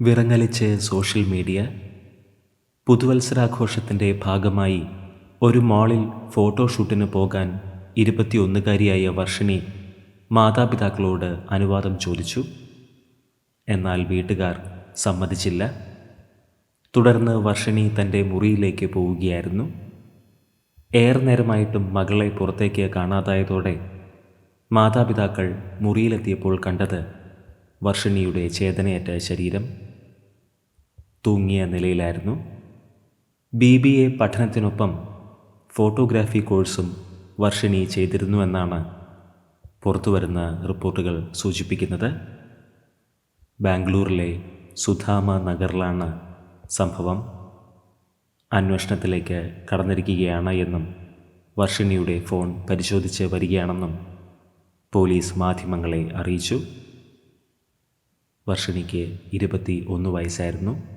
വിറങ്ങലിച്ച് social media പുതുവത്സരാഘോഷത്തിന്റെ ഭാഗമായി ഒരു മാളിൽ ഫോട്ടോഷൂട്ടിന് പോകാൻ ഇരുപത്തിയൊന്നുകാരിയായ വർഷിണി മാതാപിതാക്കളോട് അനുവാദം ചോദിച്ചു. എന്നാൽ വീട്ടുകാർ സമ്മതിച്ചില്ല. തുടർന്ന് വർഷിണി തന്റെ മുറിയിലേക്ക് പോവുകയായിരുന്നു. ഏറെ നേരമായിട്ടും മകളെ പുറത്തേക്ക് കാണാതായതോടെ മാതാപിതാക്കൾ മുറിയിലെത്തിയപ്പോൾ കണ്ടത് വർഷിണിയുടെ ചേതനയറ്റ ശരീരം തൂങ്ങിയ നിലയിലായിരുന്നു. ബി ബി എ പഠനത്തിനൊപ്പം ഫോട്ടോഗ്രാഫി കോഴ്സും വർഷിണി ചെയ്തിരുന്നുവെന്നാണ് പുറത്തുവരുന്ന റിപ്പോർട്ടുകൾ സൂചിപ്പിക്കുന്നത്. ബാംഗ്ലൂരിലെ സുധാമ നഗറിലാണ് സംഭവം. അന്വേഷണത്തിലേക്ക് കടന്നിരിക്കുകയാണ് എന്നും വർഷിണിയുടെ ഫോൺ പരിശോധിച്ച് വരികയാണെന്നും പോലീസ് മാധ്യമങ്ങളെ അറിയിച്ചു. വർഷിണിക്ക് ഇരുപത്തി ഒന്ന് വയസ്സായിരുന്നു.